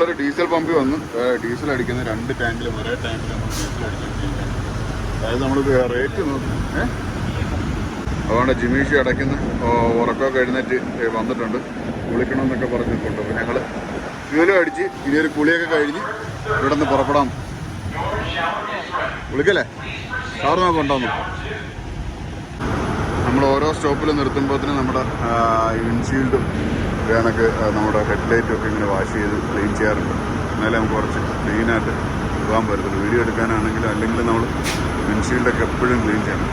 നമ്മളൊരു ഡീസൽ പമ്പിൽ വന്ന്. ഡീസൽ അടിക്കുന്ന രണ്ട് ടാങ്കിലും ഒരേ ടാങ്കിൽ നമ്മൾ ഡീസൽ അടിച്ചുകൊണ്ടിരിക്കുകയാണ് അതായത് നമ്മൾ റേറ്റ് നോക്കി അതുകൊണ്ട് ജിമീഷി അടയ്ക്കുന്ന ഉറക്കമൊക്കെ എഴുന്നേറ്റ് വന്നിട്ടുണ്ട്. കുളിക്കണമെന്നൊക്കെ പറഞ്ഞിട്ടുണ്ട്. അപ്പോൾ ഞങ്ങൾ ഫ്യൂലും അടിച്ച് ഇനി ഒരു കുളിയൊക്കെ കഴിഞ്ഞ് ഇവിടെ നിന്ന് പുറപ്പെടാം. കുളിക്കല്ലേ? സാറ് ഉണ്ടോന്നു നമ്മൾ ഓരോ സ്റ്റോപ്പിൽ നിർത്തുമ്പോഴത്തേനും നമ്മുടെ വിൻഷീൽഡും കണക്ക് നമ്മുടെ ഹെഡ്ലൈറ്റൊക്കെ ഇങ്ങനെ വാഷ് ചെയ്ത് ക്ലീൻ ചെയ്യാറുണ്ട്. എന്നാലേ നമുക്ക് കുറച്ച് ക്ലീനായിട്ട് പോകാൻ പറ്റത്തുള്ളൂ. വീഡിയോ എടുക്കാനാണെങ്കിലും അല്ലെങ്കിൽ നമ്മൾ വിൻഷീൽഡൊക്കെ എപ്പോഴും ക്ലീൻ ചെയ്യണം.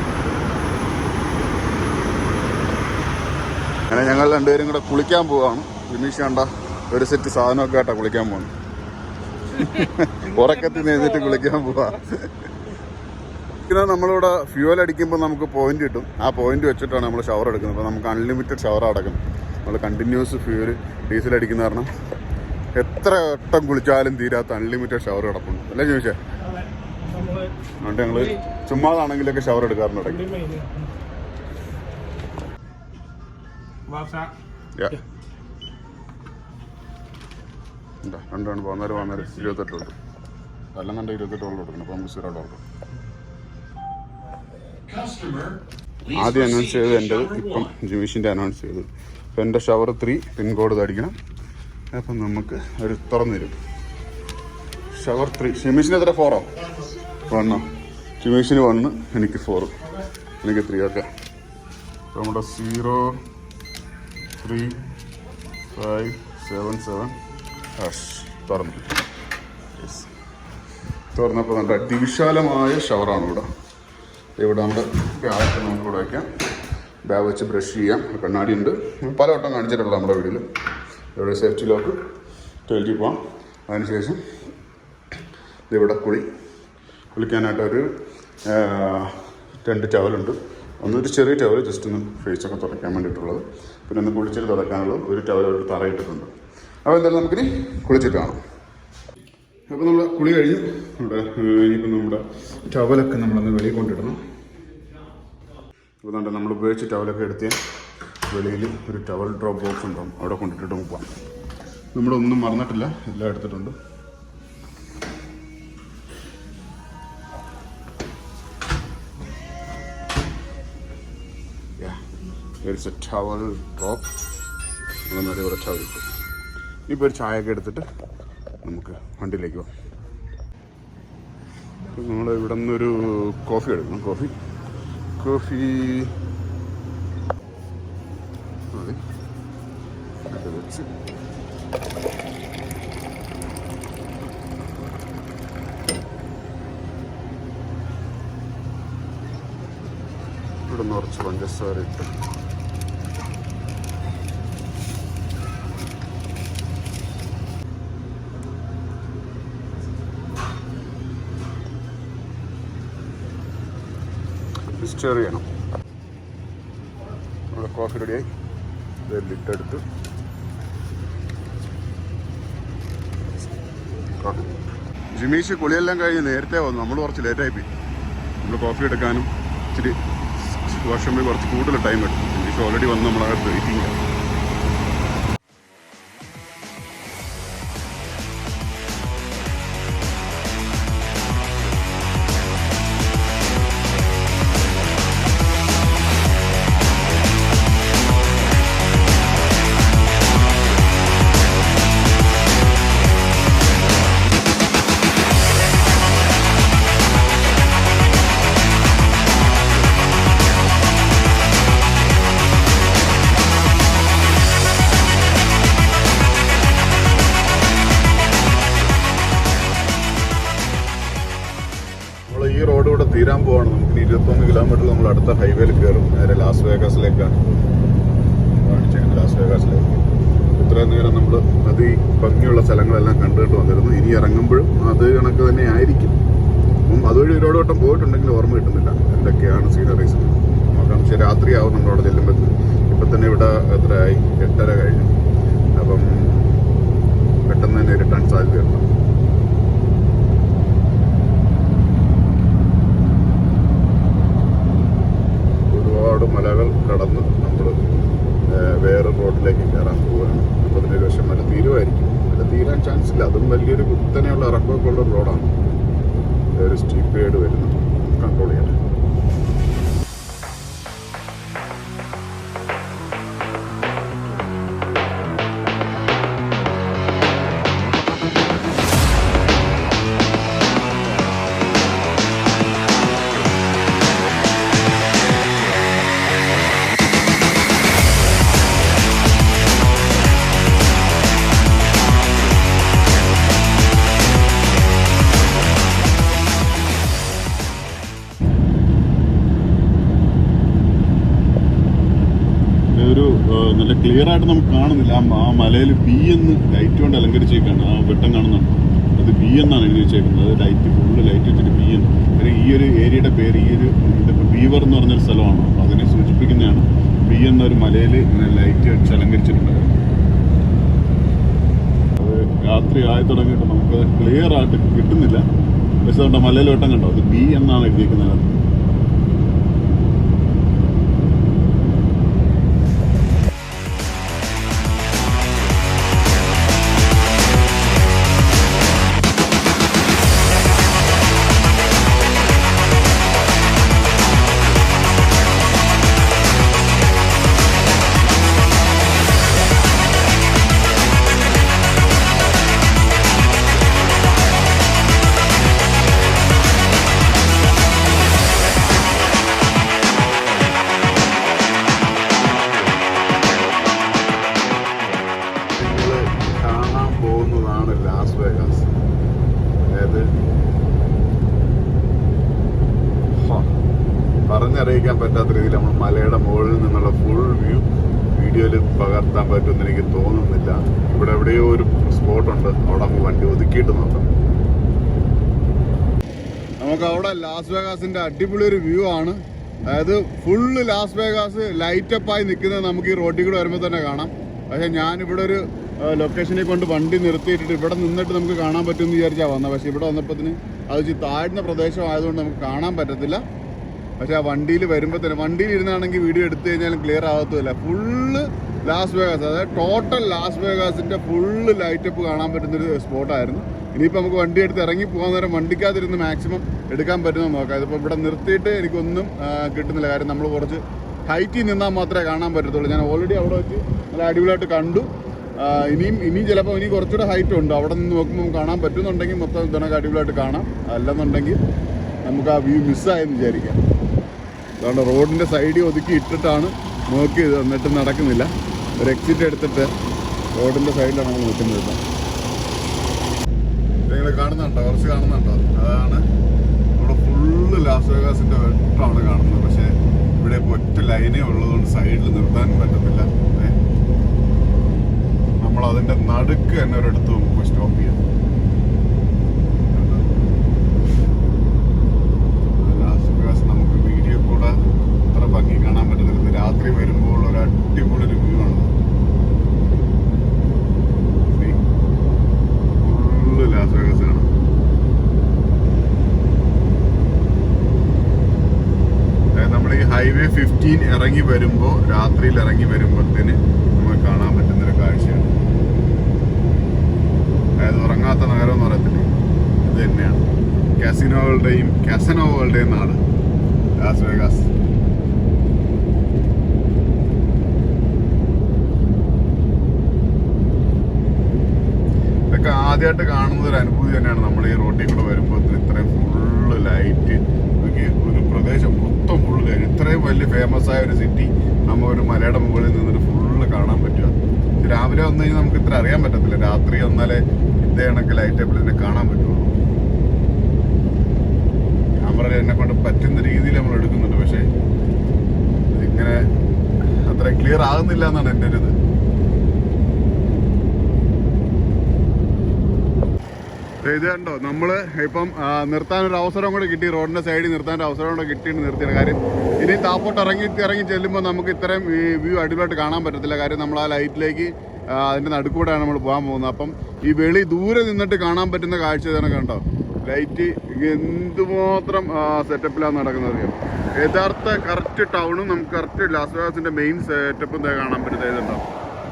അങ്ങനെ ഞങ്ങൾ രണ്ടുപേരും കൂടെ കുളിക്കാൻ പോവാണ്. വിനീഷ് കണ്ട ഒരു സെറ്റ് സാധനമൊക്കെ ആയിട്ടാണ് കുളിക്കാൻ പോകുന്നത്. ഉറക്കത്തിൽ നിന്നിട്ട് കുളിക്കാൻ പോവാ. പിന്നെ നമ്മളിവിടെ ഫ്യൂവൽ അടിക്കുമ്പോൾ നമുക്ക് പോയിന്റ് കിട്ടും. ആ പോയിന്റ് വെച്ചിട്ടാണ് നമ്മൾ ഷവർ എടുക്കുന്നത്. അപ്പോൾ നമുക്ക് അൺലിമിറ്റഡ് ഷവർ അടക്കുന്നത് നമ്മൾ കണ്ടിന്യൂസ് ഫ്യൂവൽ ഡീസൽ അടിക്കുന്ന കാരണം എത്ര വട്ടം കുളിച്ചാലും തീരാത്ത അൺലിമിറ്റഡ് ഷവർ കിടപ്പുണ്ട്. അല്ലേ ചോദിച്ചേ അതുകൊണ്ട് ഞങ്ങൾ ചുമ്മാതാണെങ്കിലൊക്കെ ഷവർ എടുക്കാറുണ്ട്. രണ്ടാണ് പതിനാല് പതിനാല് ഇരുപത്തെട്ട് ഉണ്ട് കണ്ട ഇരുപത്തെട്ട് വെള്ളം കൊടുക്കണം. അപ്പം നമുക്ക് സീറോ ഡോളർ ആദ്യം അനൗൺസ് ചെയ്തത് എന്റെ ഇപ്പം ജിമിഷിന്റെ അനൗൺസ് ചെയ്തത്. ഇപ്പം എന്റെ ഷവർ ത്രീ പിൻകോഡ് അടിക്കണം അപ്പം നമുക്ക് ഒരു തുറന്നു തരും. ഷവർ ത്രീ ഷിമീഷിന് എത്ര? ഫോറോ വണ്ണോ ഷിമീഷിന് വണ്ണ് എനിക്ക് ഫോറ് എനിക്ക് ത്രീ ഓക്കെ നമ്മുടെ zero three five seven seven hash തുറന്നു. യെസ് തുറന്നപ്പോൾ നല്ല അതിവിശാലമായ ഷവറാണ് ഇവിടെ? ഇവിടെ നമ്മുടെ ബാഗൊക്കെ നമുക്ക് ഇവിടെ വയ്ക്കാം ബാഗ് വെച്ച് ബ്രഷ് ചെയ്യാം. കണ്ണാടി ഉണ്ട് പല വട്ടം കാണിച്ചിട്ടുള്ള നമ്മുടെ വീട്ടിൽ ഇവിടെ സേഫ്റ്റി ലോക്ക് ടോയ്ലറ്റിൽ പോകാം അതിനുശേഷം ഇവിടെ കുളി കുളിക്കാനായിട്ട് ഒരു രണ്ട് ടവലുണ്ട് ഒന്നൊരു ചെറിയ ടവൽ ജസ്റ്റ് ഒന്ന് ഫേസൊക്കെ തുടയ്ക്കാൻ വേണ്ടിയിട്ടുള്ളത്. പിന്നെ ഒന്ന് കുളിച്ചിട്ട് തുടയ്ക്കാനുള്ളത് ഒരു ടവൽ ഒരു തറയിട്ടിട്ടുണ്ട് അപ്പോൾ എന്തായാലും നമുക്കിനി കുളിച്ചിട്ട് കാണാം. അപ്പോൾ നമ്മൾ കുളി കഴിഞ്ഞു. നമ്മുടെ ഇനിയിപ്പോൾ നമ്മുടെ ടവലൊക്കെ നമ്മളൊന്ന് വെളിയിൽ കൊണ്ടിടണം. അപ്പോൾ നമ്മൾ ഉപയോഗിച്ച ടവലൊക്കെ എടുത്ത് വെളിയിൽ ഒരു ടവൽ ഡ്രോപ്പ് ബോക്സ് ഉണ്ടാവും അവിടെ കൊണ്ടിട്ടിട്ട് പോകാം നമ്മളൊന്നും മറന്നിട്ടില്ല. എല്ലാം എടുത്തിട്ടുണ്ട്. A towel drop. നമ്മളൊരു ഇവിടെ ടവൽ ഇപ്പോൾ ഒരു ചായയൊക്കെ എടുത്തിട്ട് നമുക്ക് വണ്ടിയിലേക്ക് പോകാം നമ്മൾ ഇവിടെ നിന്നൊരു കോഫി എടുക്കണം. കോഫി വെച്ച്. ഇവിടെ നിറച്ച് പഞ്ചസാര ഇട്ട് സ്റ്റെയർ ചെയ്യണം. നമ്മുടെ കോഫി റെഡിയായി ലിട്ടെടുത്ത് ജിമീഷ് കുളിയെല്ലാം കഴിഞ്ഞ് നേരത്തെ വന്നു. നമ്മൾ കുറച്ച് ലേറ്റായി പോയി. നമ്മൾ കോഫി എടുക്കാനും ഇച്ചിരി വാഷ്റൂമിൽ കുറച്ച് കൂടുതൽ ടൈം എടുക്കും ജിമീഷ് ഓൾറെഡി വന്ന് നമ്മളകത്ത് വെയിറ്റിംഗ് നമ്മൾ നമ്മൾ അടുത്ത ഹൈവേയിൽ കയറും. നേരെ ലാസ് വേഗാസിലേക്കാണ് ലാസ് വേഗാസിലേക്ക് ഇത്രയും നേരം നമ്മൾ നദി ഭംഗിയുള്ള സ്ഥലങ്ങളെല്ലാം കണ്ടിട്ട് വന്നിരുന്നു. ഇനി ഇറങ്ങുമ്പോഴും അത് കണക്ക് തന്നെ ആയിരിക്കും. അപ്പം അതുവഴി ഒരുപാട് വട്ടം പോയിട്ടുണ്ടെങ്കിൽ ഓർമ്മ കിട്ടുന്നില്ല. എന്തൊക്കെയാണ് സീനറീസ് നോക്കാം പക്ഷേ രാത്രിയാവും നമ്മളവിടെ ചെല്ലുമ്പോൾ ഇപ്പം തന്നെ ഇവിടെ എത്രയായി? എട്ടര കഴിഞ്ഞു. അപ്പം പെട്ടെന്ന് തന്നെ റിട്ടേൺ സാധ്യതയുണ്ട്. ഒരുപാട് മലകൾ കടന്ന് നമ്മൾ വേറെ റോഡിലേക്ക് കയറാൻ പോവുകയാണ്. അപ്പോൾ അതിന്റെ വശം മല തീരുമായിരിക്കും. മല തീരാൻ ചാൻസ് ഇല്ല. അതും വലിയൊരു കുത്തനെയുള്ള ഇറക്കമൊക്കെ ഉള്ള റോഡാണ് ഒരു സ്റ്റീപ്പ് ഗൈഡ് വരുന്നത്. കൺട്രോൾ ചെയ്യട്ടെ ക്ലിയർ ആയിട്ട് നമുക്ക് കാണുന്നില്ല. ആ മലയിൽ ബി എന്ന് ലൈറ്റ് കൊണ്ട് അലങ്കരിച്ചേക്കാണ്. ആ വെട്ടം കാണുന്നുണ്ട്. അത് ബി എന്നാണ് എഴുതി വെച്ചേക്കുന്നത് അത് ലൈറ്റ് ഫുള്ള് ലൈറ്റ് വെച്ചിട്ട് ബി എന്ന്. ഒരു ഈ ഒരു ഏരിയയുടെ പേര് ഈ ഒരു ഇതിപ്പോൾ ബീവർ എന്ന് പറഞ്ഞൊരു സ്ഥലമാണ്. അതിനെ സൂചിപ്പിക്കുന്നതാണ് ബി എന്നൊരു മലയിൽ ഇങ്ങനെ ലൈറ്റ് വെച്ച് അലങ്കരിച്ചിട്ടുണ്ട് അത് രാത്രി ആയി തുടങ്ങിയിട്ട് നമുക്ക് ക്ലിയർ ആയിട്ട് കിട്ടുന്നില്ല. പക്ഷെ അതുകൊണ്ട് മലയിൽ വെട്ടം കണ്ടോ? അത് ബി എന്നാണ് എഴുതിയിരിക്കുന്നത് പറഞ്ഞറിയിക്കാൻ പറ്റാത്ത രീതിയിൽ നമ്മൾ മലയുടെ മുകളിൽ നിന്നുള്ള ഫുൾ വ്യൂ വീഡിയോയിൽ പകർത്താൻ പറ്റുമെന്ന് എനിക്ക് തോന്നുന്നില്ല. ഇവിടെ എവിടെയോ ഒരു സ്പോട്ടുണ്ട് അവിടെ നമുക്ക് വണ്ടി ഒതുക്കിയിട്ട് നോക്കാം നമുക്ക് അവിടെ ലാസ് വേഗാസിന്റെ അടിപൊളി ഒരു വ്യൂ ആണ്. അതായത് ഫുള്ള് ലാസ് വേഗാസ് ലൈറ്റപ്പായി നിൽക്കുന്നത് നമുക്ക് ഈ റോഡിൽ കൂടെ വരുമ്പോൾ തന്നെ കാണാം. പക്ഷെ ഞാൻ ഇവിടെ ഒരു ലൊക്കേഷനിൽ കൊണ്ട് വണ്ടി നിർത്തിയിട്ടിട്ട് ഇവിടെ നിന്നിട്ട് നമുക്ക് കാണാൻ പറ്റുമെന്ന് വിചാരിച്ചാൽ വന്നത് പക്ഷെ ഇവിടെ വന്നപ്പോൾ അത് താഴ്ന്ന പ്രദേശമായതുകൊണ്ട് നമുക്ക് കാണാൻ പറ്റത്തില്ല. പക്ഷെ ആ വണ്ടിയിൽ വരുമ്പോൾ തന്നെ വണ്ടിയിൽ ഇരുന്നാണെങ്കിൽ വീഡിയോ എടുത്തു കഴിഞ്ഞാലും ക്ലിയർ ആകത്തുമില്ല. ഫുള്ള് ലാസ് വേഗാസ് അതായത് ടോട്ടൽ ലാസ് വേഗാസിന്റെ ഫുള്ള് ലൈറ്റപ്പ് കാണാൻ പറ്റുന്നൊരു സ്പോട്ടായിരുന്നു ഇനിയിപ്പോൾ നമുക്ക് വണ്ടി എടുത്ത് ഇറങ്ങി പോകാൻ നേരം വണ്ടിക്കകത്തിരുന്ന് മാക്സിമം എടുക്കാൻ പറ്റുന്ന നോക്കാം. ഇതിപ്പോൾ ഇവിടെ നിർത്തിയിട്ട് എനിക്കൊന്നും കിട്ടുന്നില്ല. കാര്യം നമ്മൾ കുറച്ച് ഹൈറ്റിൽ നിന്നാൽ മാത്രമേ കാണാൻ പറ്റത്തുള്ളൂ. ഞാൻ ഓൾറെഡി അവിടെ വെച്ച് നല്ല അടിപൊളിയായിട്ട് കണ്ടു. ഇനിയും ഇനിയും ചിലപ്പോൾ ഇനി കുറച്ചുകൂടെ ഹൈറ്റ് ഉണ്ട്. അവിടെ നിന്ന് നോക്കുമ്പോൾ കാണാൻ പറ്റുന്നുണ്ടെങ്കിൽ മൊത്തം ഇതൊക്കെ അടിപൊളിയായിട്ട് കാണാം. അല്ലെന്നുണ്ടെങ്കിൽ നമുക്ക് ആ വ്യൂ മിസ്സായെന്ന് വിചാരിക്കാം. അതുകൊണ്ട് റോഡിന്റെ സൈഡിൽ ഒതുക്കി ഇട്ടിട്ടാണ് നോക്കി എന്നിട്ട് നടക്കുന്നില്ല. ഒരു എക്സിറ്റ് എടുത്തിട്ട് റോഡിന്റെ സൈഡിലാണ് നമ്മൾ നിൽക്കുന്നത്. നിങ്ങൾ കാണുന്നുണ്ടോ? കുറച്ച് കാണുന്നുണ്ടോ? അതാണ് നമ്മുടെ ഫുള്ള് ലാസ് വേഗാസിന്റെ വെട്ടമാണ് കാണുന്നത്. പക്ഷേ ഇവിടെ ഇപ്പോൾ ഒറ്റ ലൈനേ ഉള്ളതുകൊണ്ട് സൈഡിൽ നിർത്താൻ പറ്റത്തില്ല. നമ്മളതിന്റെ നടുക്ക് തന്നെ ഒരിടത്ത് നമുക്ക് സ്റ്റോപ്പ് ചെയ്യാം ലാസ് വേഗാസ് നമുക്ക് വീഡിയോ കൂടെ അത്ര ഭംഗി കാണാൻ പറ്റുന്നില്ല ഇത് രാത്രി വരുമ്പോൾ ഒരു അടിപൊളി ഒരു വ്യൂ ആണ് ഫുള്ള് ലാസ് വേഗാസ് കാണാം അതായത് നമ്മൾ ഈ ഹൈവേ ഫിഫ്റ്റീൻ ഇറങ്ങി വരുമ്പോൾ രാത്രിയിൽ ഇറങ്ങി വരുമ്പോഴത്തേന് നമുക്ക് കാണാൻ പറ്റുന്നൊരു കാഴ്ചയാണ്. അതായത് ഉറങ്ങാത്ത നഗരം എന്ന് പറയത്തില്ലേ? ഇത് തന്നെയാണ്. കാസിനോകളുടെയും കാസനോകളുടെയും നാട്. ലാസ് വേഗാസ് ഇതൊക്കെ ആദ്യമായിട്ട് കാണുന്ന ഒരു അനുഭൂതി തന്നെയാണ് നമ്മൾ ഈ റോട്ടിൽ കൂടെ വരുമ്പോൾ ഇത്രയും ഫുള്ള് ലൈറ്റ് ഒരു പ്രദേശം മൊത്തം ഫുള്ള് ഇത്രയും വലിയ ഫേമസ് ആയ ഒരു സിറ്റി നമ്മൾ ഒരു മലയുടെ മുകളിൽ നിന്നിട്ട് ഫുള്ള് കാണാൻ പറ്റുക. രാവിലെ വന്നു കഴിഞ്ഞാൽ നമുക്ക് ഇത്ര അറിയാൻ പറ്റത്തില്ല. രാത്രി വന്നാലേ ഇതേ കണക്ക് ലൈറ്റ് ടേബിൾ തന്നെ കാണാൻ പറ്റുള്ളൂ. ക്യാമറ എന്നെ കൊണ്ട് പറ്റുന്ന രീതിയിൽ നമ്മൾ എടുക്കുന്നുണ്ട്. പക്ഷേ ഇങ്ങനെ അത്ര ക്ലിയർ ആകുന്നില്ല എന്നാണ് എന്റെ ഒരു ഇത്. ഇത് കണ്ടോ നമ്മൾ ഇപ്പം നിർത്താനൊരു അവസരം കൂടെ കിട്ടി റോഡിന്റെ സൈഡിൽ നിർത്താൻ ഒരു അവസരം കൂടെ കിട്ടിയിട്ട് നിർത്തിയാണ് കാര്യം. ഇനി താപ്പോട്ട് ഇറങ്ങി ഇറങ്ങി ചെല്ലുമ്പോൾ നമുക്ക് ഇത്രയും ഈ വ്യൂ അടിപൊളിയായിട്ട് കാണാൻ പറ്റത്തില്ല. കാര്യം നമ്മൾ ആ ലൈറ്റിലേക്ക് അതിന്റെ നടുക്കൂടെയാണ് നമ്മൾ പോകാൻ പോകുന്നത്. അപ്പം ഈ വെളി ദൂരെ നിന്നിട്ട് കാണാൻ പറ്റുന്ന കാഴ്ച ഇതാണ് കണ്ടോ. ലൈറ്റ് എന്തുമാത്രം സെറ്റപ്പിലാണ് നടക്കുന്നത് അറിയാം? യഥാർത്ഥ കറക്റ്റ് ടൗണും നമുക്ക് കറക്റ്റ് ലാസ് വേഗാസിന്റെ മെയിൻ സെറ്റപ്പും കാണാൻ പറ്റുന്നത് ഏതുണ്ടോ?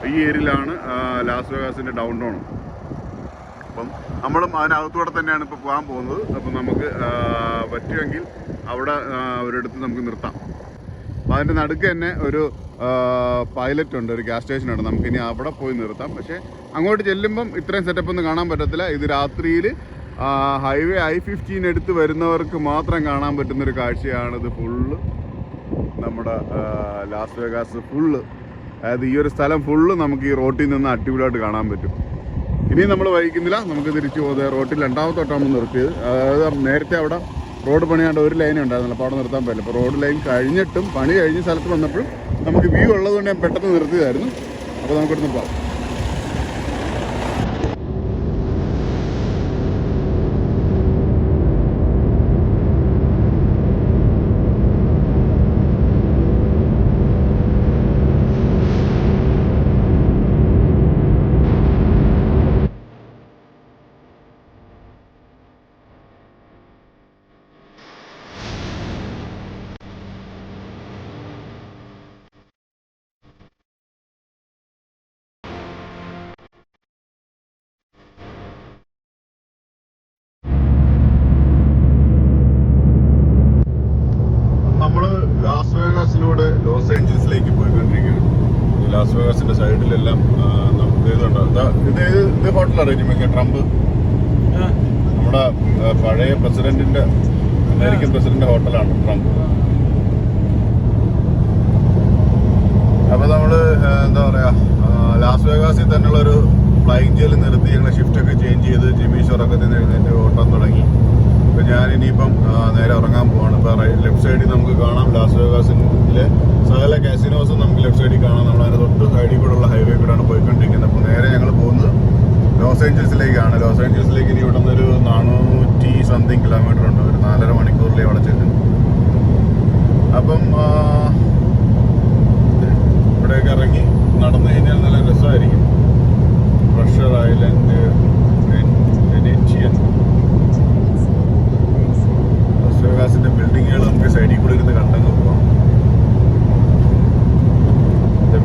ഈ ഏരിയയിലാണ് ലാസ് വേഗാസിന്റെ ഡൗൺ ടൗൺ അപ്പം നമ്മളും അതിനകത്തൂടെ തന്നെയാണ് ഇപ്പോൾ പോകാൻ പോകുന്നത്. അപ്പം നമുക്ക് പറ്റുമെങ്കിൽ അവിടെ ഒരിടത്ത് നമുക്ക് നിർത്താം. അപ്പം അതിന്റെ നടുക്ക് തന്നെ ഒരു പൈലറ്റ് ഉണ്ട് ഒരു ഗ്യാസ് സ്റ്റേഷൻ ഉണ്ട്. നമുക്ക് ഇനി അവിടെ പോയി നിർത്താം. പക്ഷേ അങ്ങോട്ട് ചെല്ലുമ്പം ഇത്രയും സെറ്റപ്പ് ഒന്നും കാണാൻ പറ്റത്തില്ല. ഇത് രാത്രിയിൽ ഹൈവേ ഐ ഫിഫ്റ്റീൻ എടുത്ത് വരുന്നവർക്ക് മാത്രം കാണാൻ പറ്റുന്നൊരു കാഴ്ചയാണ് ഇത് ഫുള്ള് നമ്മുടെ ലാസ് വേഗാസ് ഫുള്ള് അതായത് ഈ ഒരു സ്ഥലം ഫുള്ള് നമുക്ക് ഈ റോട്ടിൽ നിന്ന് അടിപൊളിയായിട്ട് കാണാൻ പറ്റും. ഇനിയും നമ്മൾ വൈകുന്നില്ല നമുക്ക് തിരിച്ചു പോകുന്നത് റോട്ടിൽ രണ്ടാമത്തെ തൊട്ടാണ് നിർത്തിയത്. അതായത് നേരത്തെ അവിടെ റോഡ് പണിയാണ്ട് ഒരു ലൈൻ ഉണ്ടായിരുന്നില്ല. അപ്പോൾ അവിടെ നിർത്താൻ പറ്റില്ല. അപ്പോൾ റോഡ് ലൈൻ കഴിഞ്ഞിട്ടും പണി കഴിഞ്ഞ സ്ഥലത്ത് വന്നപ്പോഴും നമുക്ക് വ്യൂ ഉള്ളതുകൊണ്ട് ഞാൻ പെട്ടെന്ന് നിർത്തിയതായിരുന്നു. അപ്പോൾ നമുക്കിവിടുന്ന് പോകാം. ലാസ് വേഗാസിന്റെ സൈഡിലെല്ലാം ഇത് ഇത് ഹോട്ടലാണ് ജിമ്മയ്ക്ക് ട്രംപ്? നമ്മുടെ പഴയ പ്രസിഡന്റിന്റെ അമേരിക്കൻ പ്രസിഡന്റ് ഹോട്ടലാണ് ട്രംപ്. അപ്പൊ നമ്മൾ എന്താ പറയാ ലാസ് വേഗാസിൽ തന്നെയുള്ള ഒരു ഫ്ലൈങ് ജെയിൽ നിർത്തി ഞങ്ങൾ ഷിഫ്റ്റ് ഒക്കെ ചേഞ്ച് ചെയ്ത് ജിമ്മി ഷൊറക്കത്തിൽ എഴുന്നേറ്റ് ഓട്ടം തുടങ്ങി. ഇപ്പൊ ഞാൻ ഇനിയിപ്പം നേരെ ഇറങ്ങാൻ പോവാണ്. ഇപ്പം ലെഫ്റ്റ് സൈഡിൽ നമുക്ക് കാണാം. ലാസ് വേഗാസിലെ സകല കാസിനോസും നമുക്ക് ലെഫ്റ്റ് സൈഡിൽ കാണാം. നമ്മൾ അതിന്റെ തൊട്ട് സൈഡിൽ കൂടെ ഉള്ള ഹൈവേ കൂടെയാണ് പോയിക്കൊണ്ടിരിക്കുന്നത്. അപ്പോൾ നേരെ ഞങ്ങൾ പോകുന്നത് ലോസ് ഏഞ്ചൽസിലേക്കാണ് ലോസ് ഏഞ്ചൽസിലേക്ക് ഇനി ഇവിടെ നിന്നൊരു നാനൂറ്റി സംതിങ് കിലോമീറ്റർ ഉണ്ട്. ഒരു നാലര മണിക്കൂറിലേ അവിടെ ചെല്ലും. അപ്പം ഇവിടെയൊക്കെ ഇറങ്ങി നടന്നു കഴിഞ്ഞാൽ നല്ല രസമായിരിക്കും. പ്രഷർ ഐലൻഡ് വെനേഷ്യൻ ലാസ്വേഗാസിന്റെ ബിൽഡിങ്ങുകൾ നമുക്ക് സൈഡിൽ കൂടി ഇരുന്ന് കണ്ടങ്ങ് പോവാം The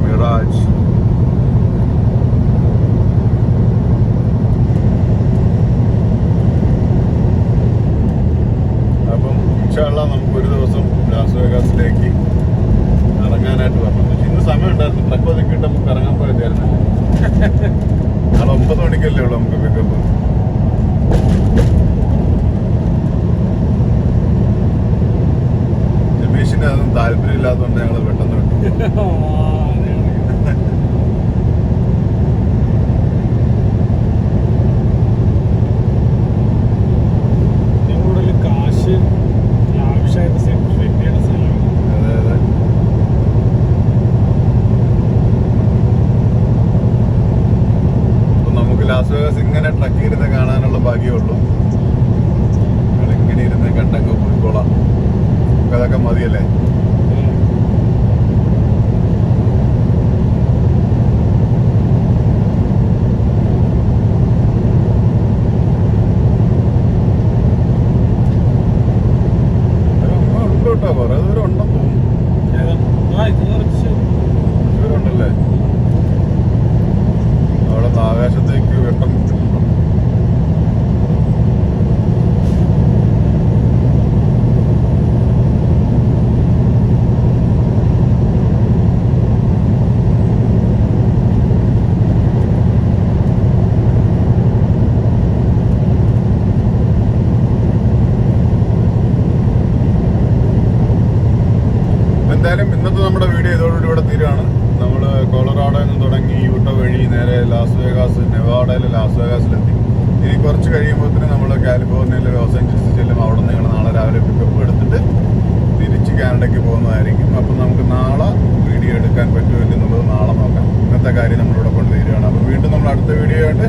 കാനഡയ്ക്ക് പോകുന്നതായിരിക്കും. അപ്പം നമുക്ക് നാളെ വീഡിയോ എടുക്കാൻ പറ്റുമോ എന്നുള്ളത് നാളെ നോക്കാം. ഇന്നത്തെ കാര്യം നമ്മളിവിടെ കൊണ്ടുവരികയാണ്. അപ്പോൾ വീണ്ടും നമ്മൾ അടുത്ത വീഡിയോ ആയിട്ട്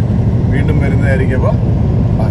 വീണ്ടും വരുന്നതായിരിക്കും. അപ്പോൾ ബൈ